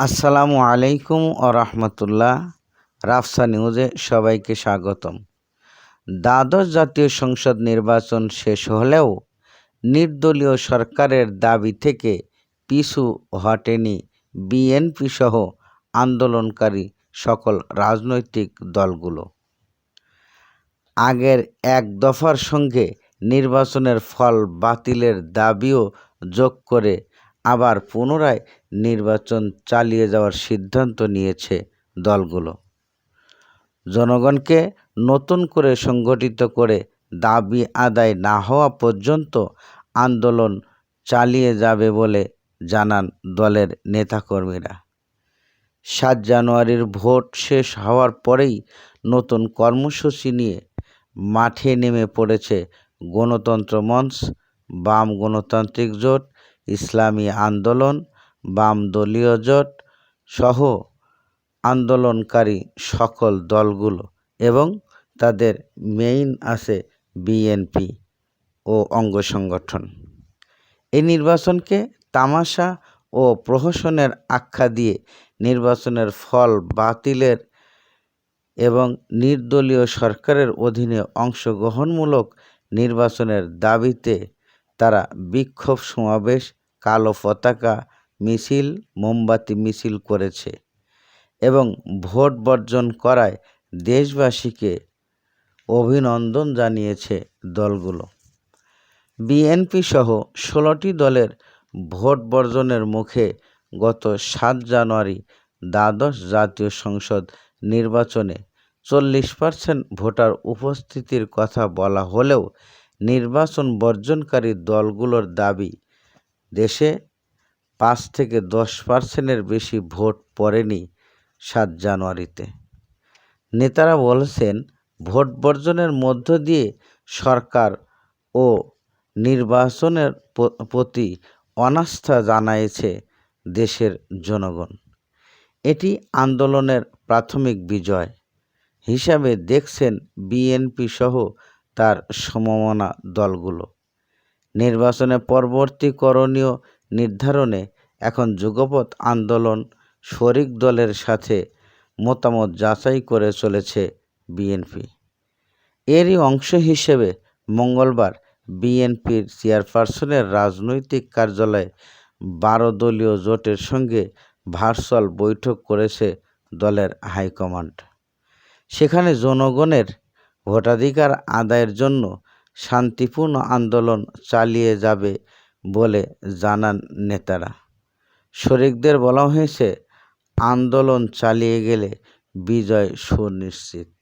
আসসালামু আলাইকুম ও রহমতুল্লাহ। রাফসা নিউজে সবাইকে স্বাগতম। দ্বাদশ জাতীয় সংসদ নির্বাচন শেষ হলেও নির্দলীয় সরকারের দাবি থেকে পিছু হটেনি বিএনপি সহ আন্দোলনকারী সকল রাজনৈতিক দলগুলো। আগের এক দফার সঙ্গে নির্বাচনের ফল বাতিলের দাবিও যোগ করে আবার পুনরায় নির্বাচন চালিয়ে যাওয়ার সিদ্ধান্ত নিয়েছে দলগুলো। জনগণকে নতুন করে সংগঠিত করে দাবি আদায় না হওয়া পর্যন্ত আন্দোলন চালিয়ে যাবে বলে জানান দলের নেতাকর্মীরা। সাত জানুয়ারির ভোট শেষ হওয়ার পরেই নতুন কর্মসূচি নিয়ে মাঠে নেমে পড়েছে গণতন্ত্র মঞ্চ, বাম গণতান্ত্রিক জোট ইসলামী আন্দোলন, বাম দলীয় জোট সহ আন্দোলনকারী সকল দলগুলো এবং তাদের মেইন আছে বিএনপি ও অঙ্গ সংগঠন। এই নির্বাচনকে তামাশা ও প্রহসনের আখ্যা দিয়ে নির্বাচনের ফল বাতিলের এবং নির্দলীয় সরকারের অধীনে অংশগ্রহণমূলক নির্বাচনের দাবিতে তারা বিক্ষোভ সমাবেশ কালো পতাকা, মিছিল, মোমবাতি মিছিল করেছে এবং ভোট বর্জন করায় দেশবাসীকে অভিনন্দন জানিয়েছে দলগুলো। বিএনপি সহ ষোলোটি দলের ভোট বর্জনের মুখে গত সাত জানুয়ারি দ্বাদশ জাতীয় সংসদ নির্বাচনে চল্লিশ পার্সেন্ট ভোটার উপস্থিতির কথা বলা হলেও নির্বাচন বর্জনকারী দলগুলোর দাবি দেশে পাঁচ থেকে দশ পার্সেন্টের বেশি ভোট পড়েনি সাত জানুয়ারিতে। নেতারা বলেছেন, ভোট বর্জনের মধ্য দিয়ে সরকার ও নির্বাচনের প্রতি অনাস্থা জানাইছে দেশের জনগণ। এটি আন্দোলনের প্রাথমিক বিজয় হিসাবে দেখছেন বিএনপি সহ তার সমমনা দলগুলো। নির্বাচনে পরবর্তী করণীয় নির্ধারণে এখন যুগপৎ আন্দোলন শরিক দলের সাথে মতামত যাচাই করে চলেছে বিএনপি। এরই অংশ হিসেবে মঙ্গলবার বিএনপির চেয়ারপারসনের রাজনৈতিক কার্যালয়ে বারো দলীয় জোটের সঙ্গে ভার্চুয়াল বৈঠক করেছে দলের হাইকমান্ড। সেখানে জনগণের ভোটাধিকার আদায়ের জন্য শান্তিপূর্ণ আন্দোলন চালিয়ে যাবে বলে জানান নেতারা। শরিকদের বলা হয়েছে, আন্দোলন চালিয়ে গেলে বিজয় সুনিশ্চিত।